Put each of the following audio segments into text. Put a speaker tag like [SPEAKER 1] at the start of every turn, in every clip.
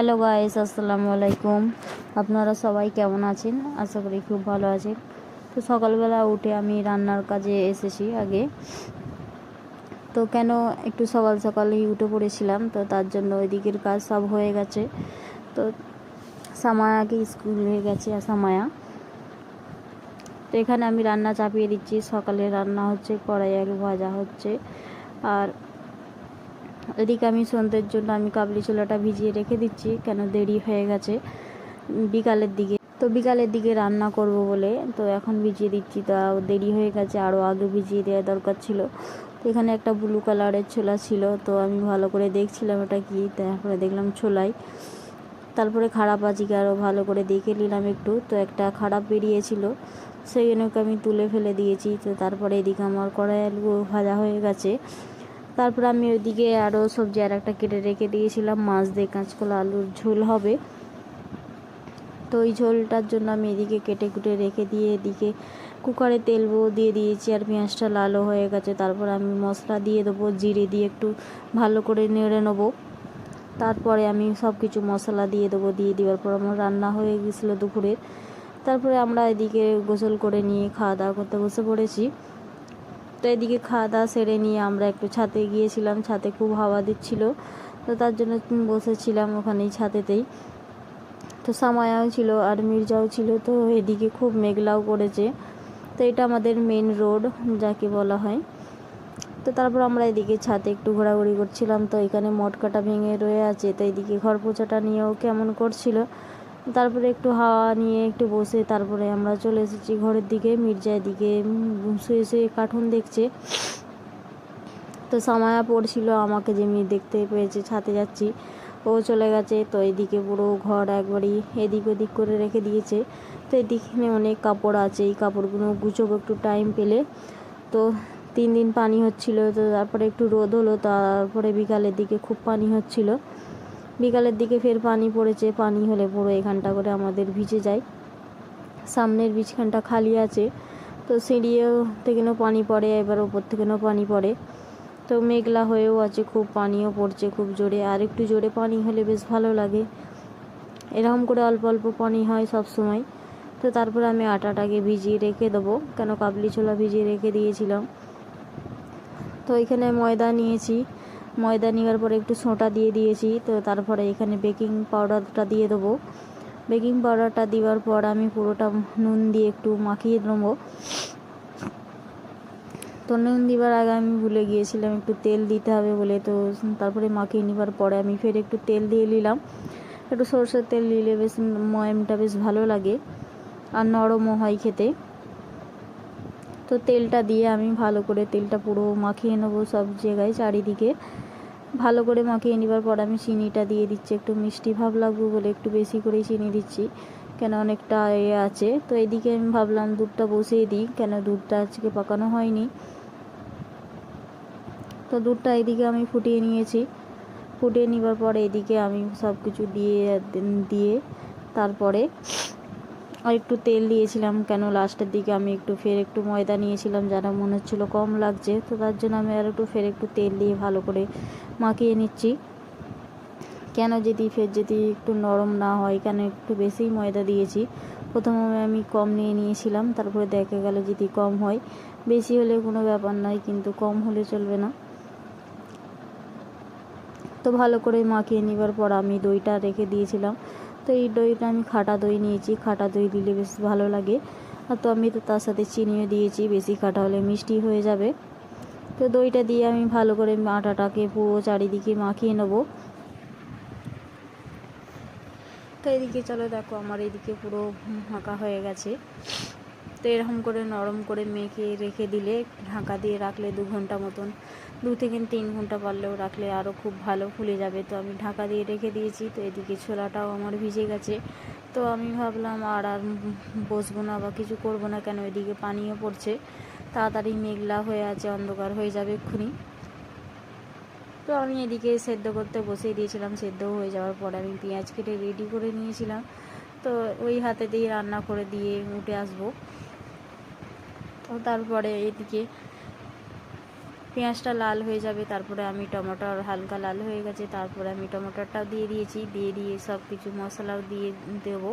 [SPEAKER 1] Hello guys আসসালামু আলাইকুম। আপনারা সবাই কেমন আছেন? আশা করি খুব ভালো আছেন। তো সকালবেলা উঠে আমি রান্নার কাজে এসেছি আগে। তো কেন একটু সকাল সকালেই উঠে পড়েছিলাম, তো তার জন্য ওইদিকের কাজ সব হয়ে গেছে। তো সামায়াকে স্কুল হয়ে গেছে সামায়া। তো এখানে আমি রান্না চাপিয়ে দিচ্ছি। সকালে রান্না হচ্ছে কড়াই আলু ভাজা হচ্ছে। আর এদিকে আমি সন্ধ্যের জন্য আমি কাবলি ছোলাটা ভিজিয়ে রেখে দিচ্ছি, কেন দেরি হয়ে গেছে বিকালের দিকে। তো বিকালের দিকে রান্না করব বলে, তো এখন ভিজিয়ে দিচ্ছি, তা দেরি হয়ে গেছে আরও আগে ভিজিয়ে দেওয়া দরকার ছিল। তো এখানে একটা ব্লু কালারের ছোলা ছিল, তো আমি ভালো করে দেখছিলাম এটা কি, তারপরে দেখলাম ছোলাই। তারপরে খারাপ আজকে আরও ভালো করে দেখে নিলাম একটু, তো একটা খারাপ বেরিয়েছিল, সেই জন্য আমি তুলে ফেলে দিয়েছি, তো তারপরে এদিকে আমার কড়াই আলু ভাজা হয়ে গেছে। তারপর আমি ওইদিকে আরও সবজি আর একটা কেটে রেখে দিয়েছিলাম। মাছ দিয়ে কাঁচকলা, আলুর ঝোল হবে। তো ওই ঝোলটার জন্য আমি এদিকে কেটে কুটে রেখে দিয়ে এদিকে কুকারে তেল দিয়ে দিয়েছি আর পেঁয়াজটা লালও হয়ে গেছে। তারপর আমি মশলা দিয়ে দেবো, জিরে দিয়ে একটু ভালো করে নেড়ে নেব। তারপরে আমি সব কিছু মশলা দিয়ে দেবো, দিয়ে দেওয়ার পর আমার রান্না হয়ে গেছিল দুপুরের। তারপরে আমরা এদিকে গোসল করে নিয়ে খাওয়া দাওয়া করতে বসে পড়েছি। তো এদিকে খাওয়া দাওয়া সেরে নিয়ে আমরা একটু ছাদে গিয়েছিলাম ছাদে খুব হাওয়া দিচ্ছিল। তো তার জন্য বসেছিলাম ওখানেই ছাদেতেই তো সামায়াও ছিল আর মির্জাও ছিল, তো এদিকে খুব মেঘলাও করেছে। তো এটা আমাদের মেন রোড যাকে বলা হয়। তো তারপর আমরা এদিকে ছাদে একটু ঘোরাঘুরি করছিলাম। তো এখানে মটকাটা ভেঙে রয়ে আছে, তো এদিকে ঘর পোচাটা নিয়েও কেমন করছিল। তারপরে একটু হাওয়া নিয়ে একটু বসে তারপরে আমরা চলে এসেছি ঘরের দিকে মির্জা দিকে শুয়ে শুয়ে কার্টুন দেখছে। তো সামায়া পড়ছিল আমাকে যেমনি দেখতে পেয়েছে, ছাতে যাচ্ছি। ও চলে গেছে, তো এদিকে পুরো ঘর একবারই এদিক ওদিক করে রেখে দিয়েছে। তো এদিকে অনেক কাপড় আছে, এই কাপড়গুলো গুছোবো একটু টাইম পেলে। তো তিন দিন পানি হচ্ছিল, তো তারপরে একটু রোদ হলো, তারপরে বিকালের দিকে খুব পানি হচ্ছিল। বিকালের দিকে ফের পানি পড়েছে, পানি হলে পুরো এখানটা করে আমাদের ভিজে যায়। সামনের বিছখানটা খালি আছে, তো সিঁড়িও থেকেও পানি পড়ে, এবার ওপর থেকেও পানি পড়ে। তো মেঘলা হয়েও আছে, খুব পানিও পড়ছে, খুব জোরে। আর একটু জোরে পানি হলে বেশ ভালো লাগে। এরকম করে অল্প অল্প পানি হয় সব সময়। তো তারপরে আমি আটাটাকে ভিজিয়ে রেখে দেবো, কেন কাবলি ছোলা ভিজিয়ে রেখে দিয়েছিলাম। তো এখানে ময়দা নিয়েছি ময়দা নেওয়ার পরে একটু সোঁটা দিয়ে দিয়েছি, তো তারপরে এখানে বেকিং পাউডারটা দিয়ে দেবো। বেকিং পাউডারটা দেওয়ার পর আমি পুরোটা নুন দিয়ে একটু মাখিয়ে নেব। তো নুন দেওয়ার আগে আমি ভুলে গিয়েছিলাম একটু তেল দিতে হবে বলে, তো তারপরে মাখিয়ে নেবার পরে আমি ফের একটু তেল দিয়ে নিলাম। একটু সরষের তেল নিলে বেশ ময়মটা বেশ ভালো লাগে আর নরমও হয় খেতে। তো তেলটা দিয়ে আমি ভালো করে তেলটা পুরো মাখিয়ে নেব সব জায়গায় চারিদিকে। ভালো করে মাখিয়ে নেবার পর আমি চিনিটা দিয়ে দিচ্ছি, একটু মিষ্টি ভাব লাগবে বলে একটু বেশি করেই চিনি দিচ্ছি, কেন অনেকটা এ আছে। তো এদিকে আমি ভাবলাম দুধটা বসিয়ে দিই, কেন দুধটা আজকে পাকানো হয়নি। তো দুধটা এদিকে আমি ফুটিয়ে নিয়েছি। ফুটিয়ে নেবার পরে এদিকে আমি সব কিছু দিয়ে দিয়ে তারপরে আর একটু তেল দিয়েছিলাম, কেন লাস্টের দিকে আমি একটু ফের একটু ময়দা নিয়েছিলাম যারা মনে হচ্ছিল কম লাগছে। তো তার জন্য আমি আর একটু ফের একটু তেল দিয়ে ভালো করে মাখিয়ে নিচ্ছি। কেন যদি ফের যদি একটু নরম না হয়, কেন একটু বেশিই ময়দা দিয়েছি? প্রথমে আমি কম নিয়ে নিয়েছিলাম, তারপরে দেখা গেল যদি কম হয়। বেশি হলে কোনো ব্যাপার নয় কিন্তু কম হলে চলবে না। তো ভালো করে মাখিয়ে নেবার পর আমি দইটা রেখে দিয়েছিলাম। তো এই দইটা আমি খাটা দই নিয়েছি খাটা দই দিলে বেশ ভালো লাগে আর তো আমি তো তার সাথে চিনিও দিয়েছি বেশি খাটা হলে মিষ্টি হয়ে যাবে তো দইটা দিয়ে আমি ভালো করে আটাটাকে পুরো চারিদিকে মাখিয়ে নেব তো এদিকে চলো দেখো আমার এদিকে পুরো ফাঁকা হয়ে গেছে তো এরকম করে নরম করে মেখে রেখে দিলে ঢাকা দিয়ে রাখলে দু ঘণ্টা মতন, দু থেকে তিন ঘণ্টা পারলেও রাখলে আরও খুব ভালো ফুলে যাবে। তো আমি ঢাকা দিয়ে রেখে দিয়েছি, তো এদিকে ছোলাটাও আমার ভিজে গেছে। তো আমি ভাবলাম, আর আর বসবো না বা কিছু করব না কেন? এদিকে পানিও পড়ছে। তাড়াতাড়ি মেঘলা হয়ে আছে, অন্ধকার হয়ে যাবে এক্ষুনি। তো আমি এদিকে সেদ্ধ করতে বসিয়ে দিয়েছিলাম, সেদ্ধ হয়ে যাওয়ার পর আমি পেঁয়াজ কেটে রেডি করে নিয়েছিলাম। তো ওই হাতে দিয়ে রান্না করে দিয়ে উঠে আসব। তারপরে এদিকে পেঁয়াজটা লাল হয়ে যাবে, তারপরে আমি টমেটোর হালকা লাল হয়ে গেছে, তারপরে আমি টমেটোটাও দিয়ে দিয়েছি, দিয়ে দিয়ে সব কিছু মশলাও দিয়ে দেবো।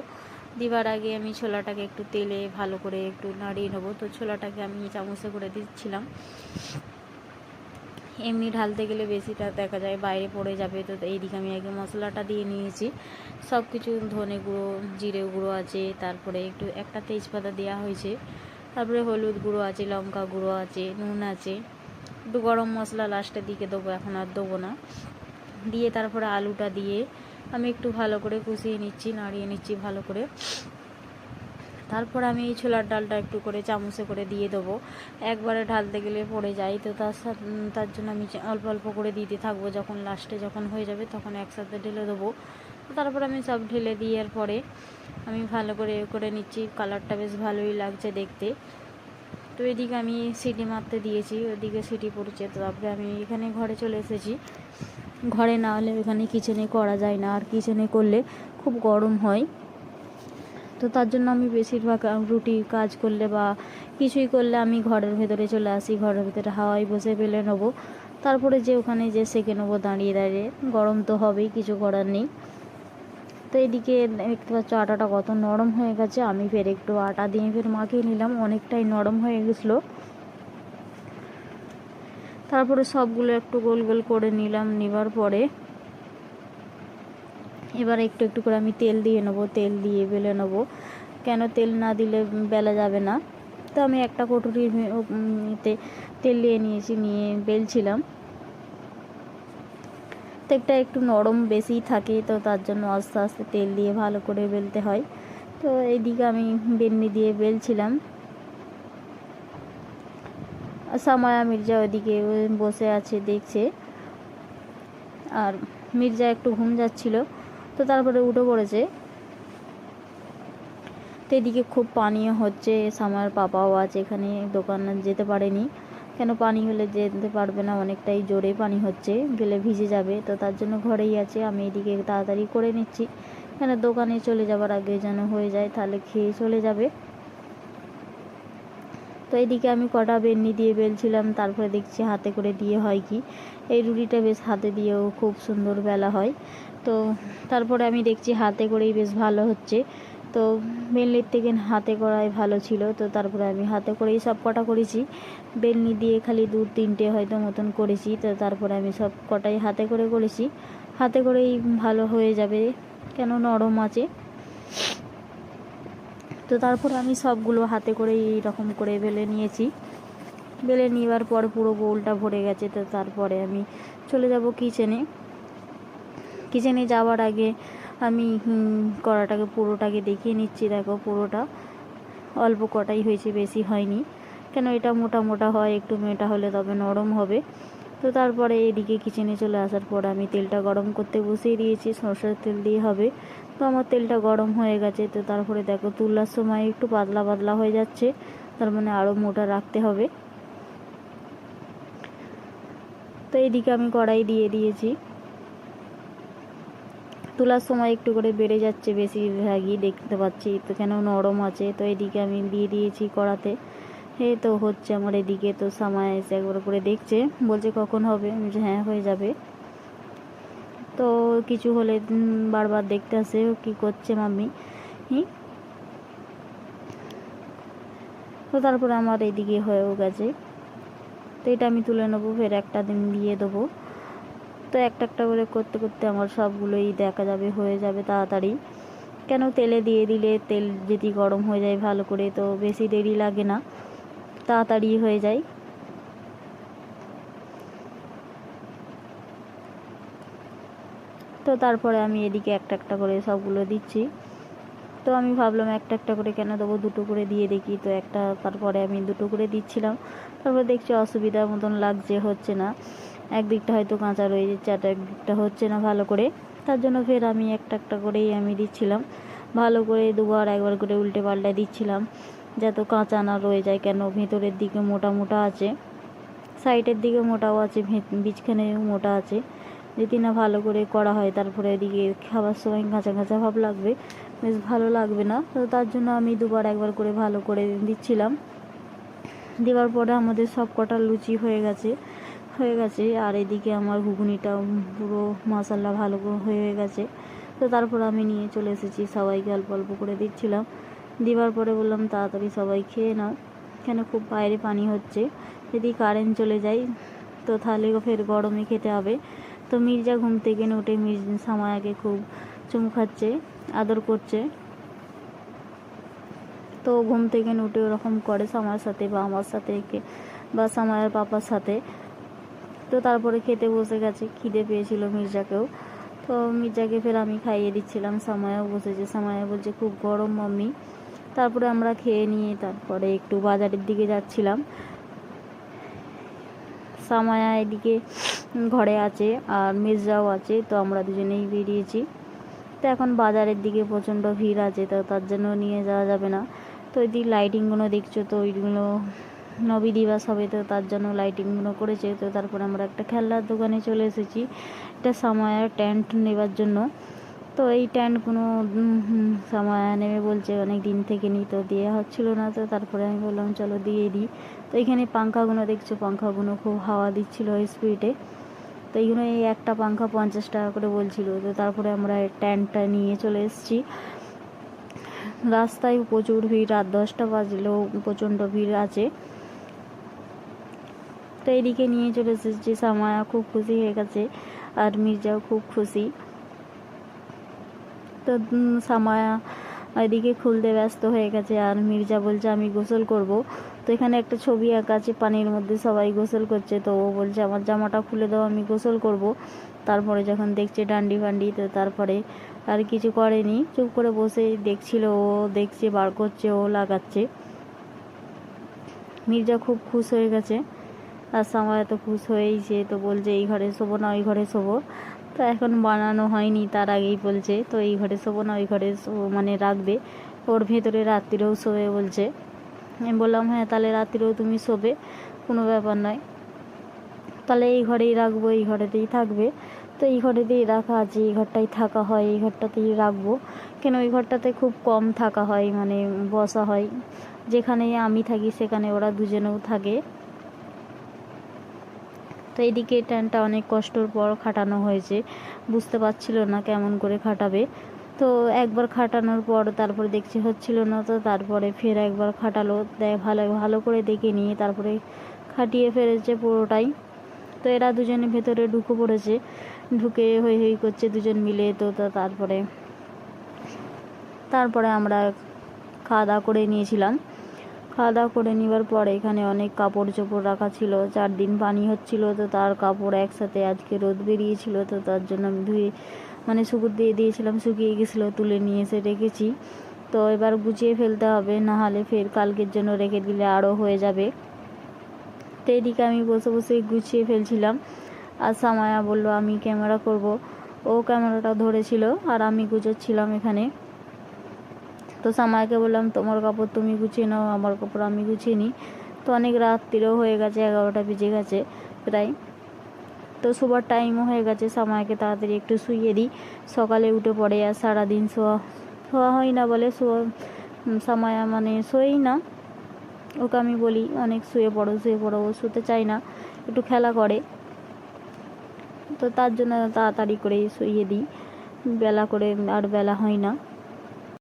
[SPEAKER 1] দিবার আগে আমি ছোলাটাকে একটু তেলে ভালো করে একটু নাড়িয়ে নেব। তো ছোলাটাকে আমি চামচে করে দিচ্ছিলাম। এমনি ঢালতে গেলে বেশিটা দেখা যায় বাইরে পড়ে যাবে, তো এইদিকে আমি আগে মশলাটা দিয়ে নিয়েছি। সব কিছু ধনে গুঁড়ো, জিরে গুঁড়ো আছে, তারপরে একটু একটা তেজপাতা দেওয়া হয়েছে। তারপরে হলুদ গুঁড়ো আছে, লঙ্কা গুঁড়ো আছে, নুন আছে। একটু গরম মশলা লাস্টের দিকে দেবো, এখন আর দেবো না। দিয়ে তারপরে আলুটা দিয়ে আমি একটু ভালো করে কষিয়ে নিচ্ছি, নাড়িয়ে নিচ্ছি ভালো করে। তারপর আমি এই ছোলার ডালটা একটু করে চামচে করে দিয়ে দেবো। একবারে ঢালতে গেলে পড়ে যায়, তো তার তার জন্য আমি অল্প অল্প করে দিতে থাকব। যখন লাস্টে যখন হয়ে যাবে তখন একসাথে ঢেলে দেবো। তারপর আমি সব ঢেলে দেওয়ার পরে আমি ভালো করে করে নিচ্ছি। কালারটা বেশ ভালোই লাগছে দেখতে। তো এদিকে আমি সিটি মারতে দিয়েছি। ওদিকে সিটি পড়ছে। তো তারপরে আমি এখানে ঘরে চলে এসেছি। ঘরে না হলে এখানে কিচেনে করা যায় না। আর কিচেনে করলে খুব গরম হয়। তো তার জন্য আমি বেশিরভাগ রুটি কাজ করলে বা কিছুই করলে আমি ঘরের ভেতরে চলে আসি। ঘরের ভেতরে হাওয়ায় বসে ফেলে নেব। তারপরে যে ওখানে যে সেকে নেব, দাঁড়িয়ে দাঁড়িয়ে। গরম তো হবেই, কিছু করার নেই। এদিকে দেখতে পাচ্ছ আটাটা কত নরম হয়ে গেছে। আমি ফের একটু আটা দিয়ে ফের মাখিয়ে নিলাম, অনেকটাই নরম হয়ে গেছিল। তারপরে সবগুলো একটু গোল গোল করে নিলাম নেবার পরে। এবার একটু একটু করে আমি তেল দিয়ে নেব, তেল দিয়ে বেলে নেব। কেন তেল না দিলে বেলা যাবে না। তো আমি একটা কটুরির তেল দিয়ে নিয়েছি, নিয়ে বেলছিলাম। তেলটা একটু নরম বেশি থাকে, তো তার জন্য আস্তে আস্তে তেল দিয়ে ভালো করে বেলতে হয়। তো এইদিকে আমি বেলনি দিয়ে বেলছিলাম। সামায়া মির্জা ওইদিকে বসে আছে, দেখছে। আর মির্জা একটু ঘুম যাচ্ছিল, তো তারপরে উঠে পড়েছে। তো এদিকে খুব পানীয় হচ্ছে সামার পাপাও আছে এখানে, দোকান যেতে পারেনি। কেন পানি হলে যেতে পারবে না? অনেকটাই জোরে পানি হচ্ছে, গেলে ভিজে যাবে। তো তার জন্য ঘরেই আছে। আমি এদিকে তাড়াতাড়ি করে নিচ্ছি। কেন দোকানে চলে যাবার আগে যেন হয়ে যায়, তাহলে খেয়ে চলে যাবে। তো এদিকে আমি কটা বেননি দিয়ে বেলছিলাম, তারপরে দেখছি হাতে করে দিয়ে হয় কি? এই রুটিটা বেশ হাতে দিয়েও খুব সুন্দর বেলা হয়। তো তারপরে আমি দেখছি হাতে করেই বেশ ভালো হচ্ছে। তো বেলনির থেকে হাতে করাই ভালো ছিল, তো তারপরে আমি হাতে করেই সব কটা করেছি। বেলনি দিয়ে খালি দু তিনটে হয়তো মতন করেছি, তো তারপরে আমি সব কটাই হাতে করে করেছি। হাতে করেই ভালো হয়ে যাবে, কেন নরম আছে। তো তারপর আমি সবগুলো হাতে করে এইরকম করে বেলে নিয়েছি। বেলে নেওয়ার পর পুরো বোলটা ভরে গেছে, তো তারপরে আমি চলে যাব কিচেনে। কিচেনে যাওয়ার আগে আমি কড়াটাকে পুরোটাকে দেখিয়ে নিচ্ছি, দেখো পুরোটা। অল্প কটাই হয়েছে, বেশি হয়নি। কেন এটা মোটা মোটা হয়, একটু মেটা হলে তবে নরম হবে। তো তারপরে এদিকে কিচেনে চলে আসার পর আমি তেলটা গরম করতে বসিয়ে দিয়েছি, সরষের তেল দিয়ে হবে। তো আমার তেলটা গরম হয়ে গেছে, তো তারপরে দেখো তুলার সময় একটু পাতলা পাতলা হয়ে যাচ্ছে, তার মানে আরও মোটা রাখতে হবে। তো এইদিকে আমি কড়াই দিয়ে দিয়েছি। তোলার সময় একটু করে বেড়ে যাচ্ছে বেশিরভাগই, দেখতে পাচ্ছি। তো কেন নরম আছে? তো এদিকে আমি দিয়ে দিয়েছি কড়াতে। এই তো হচ্ছে আমার এদিকে। তো সামায় এসে একবার করে দেখছে। বলছে, কখন হবে? আমি হ্যাঁ হয়ে যাবে। তো কিছু হলে বারবার দেখতে আসে, কি করছে মাম্মি? তো তারপরে আমার এদিকে হয়েও গেছে। তো এটা আমি তুলে নেব, ফের একটা দিন দিয়ে দেবো। তো একটা একটা করে করতে করতে আমার সবগুলোই দেখা যাবে, হয়ে যাবে তাড়াতাড়ি। কেন তেলে দিয়ে দিলে তেল যদি গরম হয়ে যায় ভালো করে, তো বেশি দেরি লাগে না, তাড়াতাড়ি হয়ে যায়। তো তারপরে আমি এদিকে একটা একটা করে সবগুলো দিচ্ছি। তো আমি ভাবলাম একটা একটা করে কেন দেবো, দুটো করে দিয়ে দেখি। তো একটা তারপরে আমি দুটো করে দিচ্ছিলাম। তারপরে দেখছি অসুবিধার মতন লাগছে, হচ্ছে না। একদিকটা হয়তো কাঁচা রয়ে যাচ্ছে, আর একদিকটা হচ্ছে না ভালো করে। তার জন্য ফের আমি একটা একটা করেই আমি দিচ্ছিলাম। ভালো করে দুবার একবার করে উল্টে পাল্টে দিচ্ছিলাম, যাতে কাঁচা না রয়ে যায়। কেন? ভেতরের দিকে মোটা মোটা আছে, সাইডের দিকে মোটাও আছে বীজখানেও মোটা আছে। যদি না ভালো করে করা হয়, তারপরে এদিকে খাবার সময় কাঁচা কাঁচা ভাব লাগবে, বেশ ভালো লাগবে না। তো তার জন্য আমি দুবার একবার করে ভালো করে দিচ্ছিলাম। দেওয়ার পরে আমাদের সব কটা লুচি হয়ে গেছে। হয়ে গেছে। আর এদিকে আমার ঘুগনিটা পুরো মশালা ভালো হয়ে গেছে। তো তারপর আমি নিয়ে চলে এসেছি, সবাইকে অল্প অল্প করে দিচ্ছিলাম। দেওয়ার পরে বললাম, তাড়াতাড়ি সবাই খেয়ে নাও। কেন খুব বাইরে পানি হচ্ছে। যদি কারেন্ট চলে যায়, তো তাহলে ফের গরমে খেতে হবে। তো মির্জা ঘুম থেকে উঠে মির্জ সামায়াকে খুব চুমু খাচ্ছে, আদর করছে। তো ঘুম থেকে উঠে ওরকম করে সামার সাথে বা আমার সাথে বা সামায়ের পাপার সাথে। তো তারপরে খেতে বসে গেছে, খিদে পেয়েছিল মির্জাকেও। তো মির্জাকে ফের আমি খাইয়ে দিচ্ছিলাম, সামায়াও বসেছে। সামায়া বলছে, খুব গরম মাম্মি। তারপরে আমরা খেয়ে নিয়ে তারপরে একটু বাজারের দিকে যাচ্ছিলাম। সামায়া এদিকে ঘরে আছে আর মির্জাও আছে, তো আমরা দুজনেই বেরিয়েছি। তো এখন বাজারের দিকে প্রচণ্ড ভিড় আছে, তো তার জন্য নিয়ে যাওয়া যাবে না। তো ওই দিক লাইটিংগুলো দেখছ, তো ওইগুলো নবী দিবস হবে তো তার জন্য লাইটিংগুলো করেছে, তো তারপরে আমরা একটা খেলনার দোকানে চলে এসেছি। এটা সামায়ার ট্যান্ট নেবার জন্য। তো এই ট্যান্টগুলো সামায়া নেবে বলছে, অনেক দিন থেকে নিই তো দেওয়া হচ্ছিল না। তো তারপরে আমি বললাম, চলো দিয়ে দিই তো এখানে পাঙ্খাগুলো দেখছ পাঙ্খাগুলো খুব হাওয়া দিচ্ছিল স্পিডে তো এইগুলো এই একটা পাঙ্খা পঞ্চাশ টাকা করে বলছিল। তো তারপরে আমরা ট্যান্টটা নিয়ে চলে এসেছি। রাস্তায় প্রচুর ভিড়, রাত দশটা বাজলেও প্রচণ্ড ভিড় আছে। তো এদিকে নিয়ে চলে এসেছি সামায়া খুব খুশি হয়ে গেছে আর মির্জাও খুব খুশি। তো সামায়া এদিকে খুলতে ব্যস্ত হয়ে গেছে আর মির্জা বলছে, আমি গোসল করব। তো এখানে একটা ছবি আঁকা আছে, পানির মধ্যে সবাই গোসল করছে। তো ও বলছে, আমার জামাটা খুলে দাও, আমি গোসল করব। তারপরে যখন দেখছে ডান্ডি ফান্ডি, তো তারপরে আর কিছু করেনি। চুপ করে বসে দেখছিল ও, দেখছে, বার করছে, ও লাগাচ্ছে। মির্জা খুব খুশ হয়ে গেছে। আর সামায় তো খুশ হয়েইছে তো বলছে, এই ঘরে শোবো না, ওই ঘরে শোবো। তো এখন বানানো হয়নি, তার আগেই বলছে, তো এই ঘরে শোবো না, ওই ঘরে মানে রাখবে। ওর ভেতরে রাত্রিরেও শোবে বলছে। আমি বললাম হ্যাঁ তাহলে রাত্রিরেও তুমি শোবে, কোনো ব্যাপার নয়। তাহলে এই ঘরেই রাখব, এই ঘরেতেই থাকবে। তো এই ঘরেতেই রাখা আছে, এই ঘরটাই থাকা হয়, এই ঘরটাতেই রাখব। কেন ওই ঘরটাতে খুব কম থাকা হয় মানে বসা হয়। যেখানে আমি থাকি, সেখানে ওরা দুজনেও থাকে। তো এদিকে ট্যানটা অনেক কষ্টর পর খাটানো হয়েছে। বুঝতে পারছিল না কেমন করে খাটাবে। তো একবার খাটানোর পর তারপরে দেখছি হচ্ছিল না, তো তারপরে ফের একবার খাটালো। ভালো ভালো করে দেখে নিয়ে তারপরে খাটিয়ে ফেলেছে পুরোটাই। তো এরা দুজনে ভেতরে ঢুকে পড়েছে। ঢুকে হই হই করছে দুজন মিলে, তা- তারপরে তারপরে আমরা খাওয়া দাওয়া করে নিয়েছিলাম। খাওয়া দাওয়া করে নেবার পরে এখানে অনেক কাপড় চোপড় রাখা ছিল। চার দিন পানি হচ্ছিল, তো তার কাপড় একসাথে আজকে রোদ বেরিয়েছিল, তো তার জন্য আমি ধুয়ে মানে শুকুর দিয়ে দিয়েছিলাম, শুকিয়ে গেছিল, তুলে নিয়ে এসে রেখেছি। তো এবার গুছিয়ে ফেলতে হবে, না হলে ফের কালকের জন্য রেখে দিলে আরও হয়ে যাবে। তো এদিকে আমি বসে বসে গুছিয়ে ফেলছিলাম। আর সামায়া বলল, আমি ক্যামেরা করব। ও ক্যামেরাটা ধরেছিল, আর আমি গুছোচ্ছিলাম এখানে। তো সামায়াকে বললাম, তোমার কাপড় তুমি গুছিয়ে নাও, আমার কাপড় আমি গুছিয়ে নিই। তো অনেক রাত্রিরও হয়ে গেছে, এগারোটা বেজে গেছে প্রায়। তো শোবার টাইমও হয়ে গেছে সামায়াকে তাড়াতাড়ি একটু শুইয়ে দিই। সকালে উঠে পড়ে আর সারাদিন শোয়া শোয়া হয় না বলে শোয়া সামায়া মানে শোয়ই না। ওকে আমি বলি, অনেক শুয়ে পড়ো শুয়ে পড়ো, ও শুতে চায় না, একটু খেলা করে। তো তার জন্য তাড়াতাড়ি করে শুইয়ে দিই। বেলা করে আর বেলা হয় না।